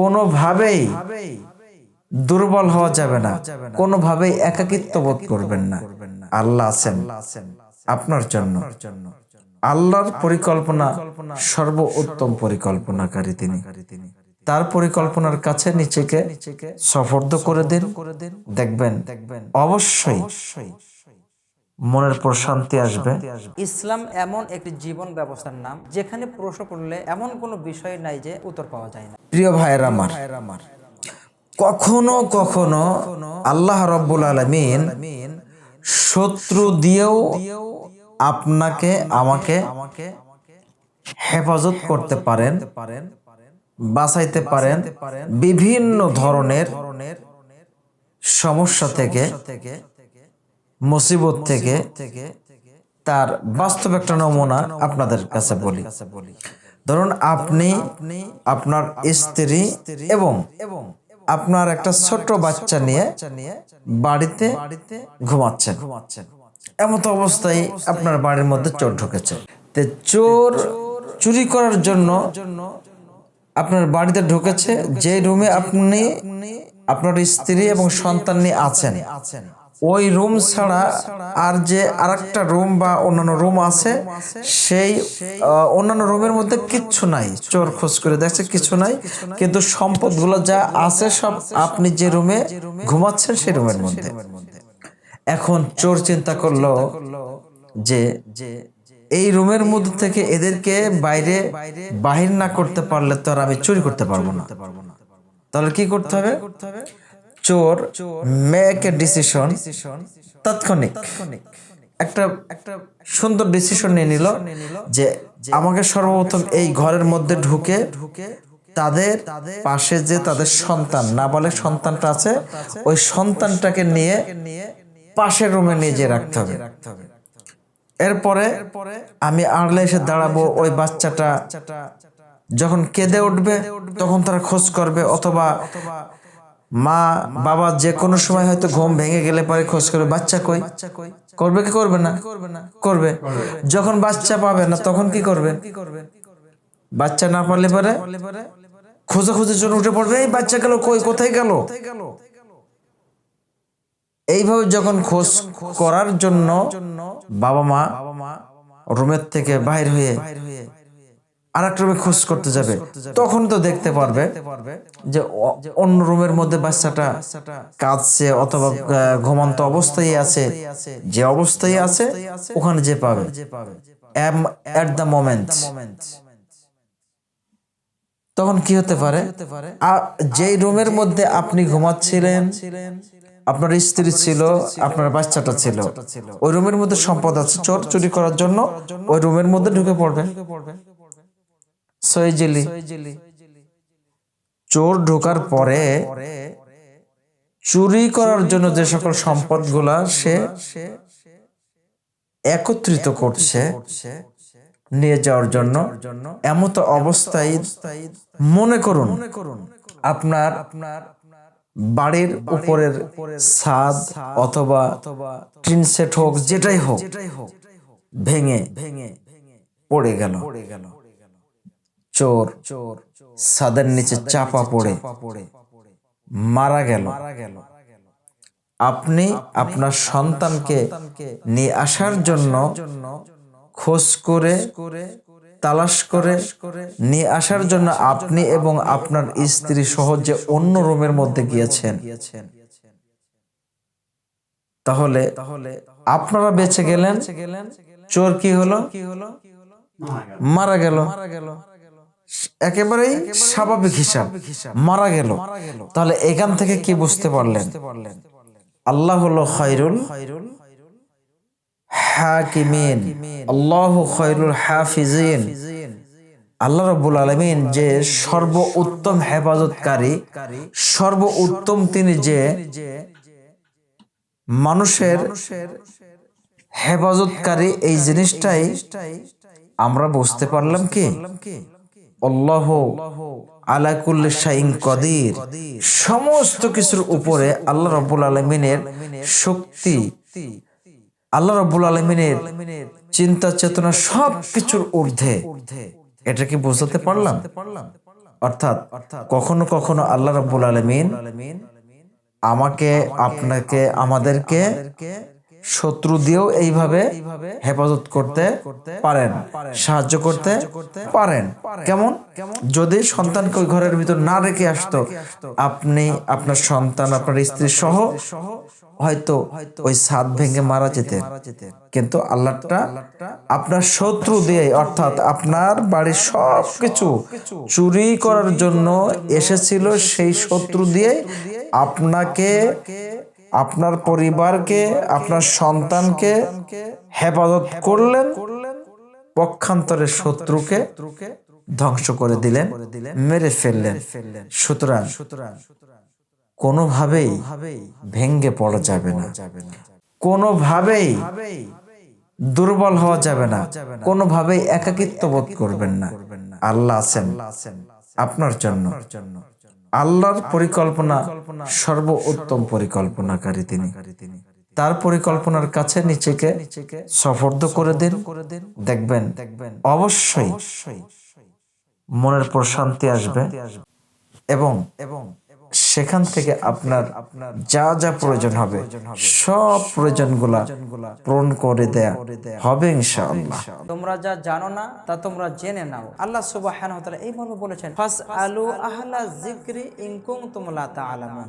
কোনোভাবেই দুর্বল হওয়া যাবে না। কোনোভাবেই একাকিত্ব বোধ করবেন না। আল্লাহ আছেন। আপনার জন্য। আল্লাহর পরিকল্পনা সর্ব উত্তম পরিকল্পনাকারী তিনি। তার পরিকল্পনার কাছে নিজেকে সফর্দ করে দিন। দেখবেন দেখবেন, অবশ্যই মনের প্রশান্তি আসবে। ইসলাম এমন একটি জীবন ব্যবস্থার নাম যেখানে প্রশ্ন করলে এমন কোনো বিষয় নাই যে উত্তর পাওয়া যায় না। প্রিয় ভাইয়ের আমার কখনো কখনো আল্লাহ রব্বুল আলমিন শত্রু দিয়েও আপনাকে আমাকে হেফাজত করতে পারেন বাঁচাইতে পারেন বিভিন্ন ধরনের সমস্যা থেকে মুসিবত থেকে তার বাস্তব একটা নমুনা আপনাদের কাছে বলি। ধরুন আপনি আপনার স্ত্রী এবং আপনার একটা ছোট বাচ্চা নিয়ে বাড়িতে ঘুমাচ্ছেন। এমত অবস্থায় আপনার বাড়ির মধ্যে চোর ঢুকেছে। তে চোর চুরি করার জন্য আপনার বাড়িতে ঢুকেছে, যে রুমে আপনি আপনার স্ত্রী এবং সন্তান নিয়ে আছেন। ওই রুম ছাড়া আর যে আরেকটা রুম বা অন্যান্য রুম আছে, সেই অন্যান্য রুমের মধ্যে কিচ্ছু নাই। চোর খোঁজ করে দেখছে কিছু নাই, কিন্তু সম্পদগুলো যা আছে সব আপনি যে রুমে ঘুমাচ্ছেন সেই রুমের মধ্যে। এখন চোর চিন্তা করল যে এই রুমের মধ্যে থেকে এদেরকে বাইরে, বাহির না করতে পারলে তো আর আমি চুরি করতে পারব না। তাহলে কি করতে হবে? চোর মেক এ ডিসিশন তাৎক্ষণিক। একটা একটা সুন্দর ডিসিশন নিয়ে নিল যে আমাকে সর্বপ্রথম এই ঘরের মধ্যে ঢুকে ঢুকে তাদের পাশে যে তাদের সন্তান, না বলে সন্তানটা আছে, ওই সন্তানটাকে নিয়ে পাশের রুমে নিয়ে যেয়ে রাখতে হবে। এরপরে আমি আড়লে এসে দাঁড়াবো, ওই বাচ্চাটা যখন কেঁদে উঠবে, তখন তারা খোঁজ করবে, অথবা মা, বাবা যে কোনো সময় হয়তো ঘুম ভেঙে গেলে পরে খোঁজ করবে বাচ্চা কই? করবে কি করবে না? করবে। যখন বাচ্চা পাবে না, তখন কি করবে? বাচ্চা না পারলে পরে খোঁজা খোঁজের জন্য উঠে পড়বে, এই বাচ্চা গেল কই? কোথায় গেল? এইভাবে যখন খোঁজ করার জন্য বাবা মা রুমের থেকে বাইর হয়ে আর একটা রুমে খোঁজ করতে যাবে তখন তো দেখতে পারবে যে অন্য রুমের মধ্যে বাচ্চাটা কাঁদছে অথবা ঘুমন্ত অবস্থায় আছে। যে অবস্থায় আছে, ওখানে যে পাবে। At the moment. তখন কি হতে পারে? যেই রুমের মধ্যে আপনি ঘুমাচ্ছিলেন, আপনার স্ত্রী ছিল, আপনার বাচ্চাটা ছিল, ওই রুমের মধ্যে সম্পদ আছে, চোর চুরি করার জন্য ওই রুমের মধ্যে ঢুকে পড়বে। সইজিলি চোর ঢোকার পরে চুরি করার জন্য যে সকল সম্পদগুলা সে একত্রিত করছে, নিয়ে যাওয়ার জন্য, এমত অবস্থায় মনে করুন, আপনার আপনার বাড়ির উপরের ছাদ অথবা টিন সেট হোক, যেটাই হোক, ভেঙে ভেঙে ভেঙে পড়ে গেল পড়ে গেল। চোর চোর ছাদের নিচে চাপা পড়ে মারা গেল। আপনি আপনার সন্তানকে নিয়ে আসার জন্য খোঁজ করে, তালাশ করে নিয়ে আসার জন্য আপনি এবং আপনার স্ত্রী সহ যে অন্য রুমের মধ্যে গিয়েছেন। তাহলে তাহলে আপনারা বেঁচে গেলেন? চোর কি হলো? কি হলো মারা গেল মারা গেল। একেবারেই স্বাভাবিক হিসাব। মারা গেল। তাহলে এখান থেকে কি বুঝতে পারলেন? আল্লাহ হলো খৈরুল হাকিমিন। আল্লাহ খৈরুল হাফিজিন। আল্লাহ রব্বুল আলমিন যে সর্ব উত্তম হেফাজতকারী সর্ব উত্তম তিনি যে মানুষের হেফাজতকারী, এই জিনিসটাই আমরা বুঝতে পারলাম কি? আল্লাহ আলাকুল্লি শাইন কদির। সমস্ত কিছুর উপরে আল্লাহ রব্বুল আলমিনের শক্তি, আল্লাহ রব্বুল আলমিনের চিন্তা চেতনা সব কিছুর ঊর্ধ্বে। এটা কি বোঝাতে পারলাম? অর্থাৎ কখনো কখনো আল্লাহ রাব্বুল আলামিন আমাকে, আপনাকে, আমাদেরকে শত্রু দিয়েও এইভাবে হেফাজত করতে পারেন, সাহায্য করতে পারেন। কেমন? যদি সন্তানকে ওই ঘরের ভিতর না রেখে আসতো, আপনি আপনার সন্তান, আপনার স্ত্রী সহ হয়তো ওই ছাদ ভেঙে মারা যেতেন। কিন্তু আল্লাহটা আপনার শত্রু দিয়ে, অর্থাৎ আপনার বাড়ির সব কিছু চুরি করার জন্য এসেছিল সেই শত্রু দিয়ে আপনাকে আপনার পরিবারকে, আপনার সন্তানকে হেফাজত করলেন, পক্ষান্তরে শত্রুকে ধ্বংস করে দিলেন, মেরে ফেললেন। সুতরাং কোনোভাবেই ভেঙ্গে পড়া যাবে না। কোনোভাবেই দুর্বল হওয়া যাবে না। কোনোভাবেই একাকিত্ব বোধ করবেন না। আল্লাহ আছেন। আপনার জন্য। আল্লাহর পরিকল্পনা সর্ব উত্তম পরিকল্পনাকারী তিনি। তার পরিকল্পনার কাছে নিজেকে সফর্দ করে দিন। দেখবেন দেখবেন। অবশ্যই মনের প্রশান্তি আসবে। এবং এবং সেখান থেকে আপনার আপনার যা যা প্রয়োজন হবে, সব প্রয়োজনগুলা পূরণ করে দেয়া হবে ইনশাআল্লাহ। তোমরা যা জানো না, তা তোমরা জেনে নাও। আল্লাহ সুবহানাহু ওয়া তাআলা এই মর্মে বলেছেন, ফাসআলু আহলা যিকরি ইন কুনতুম লা তা'লামুন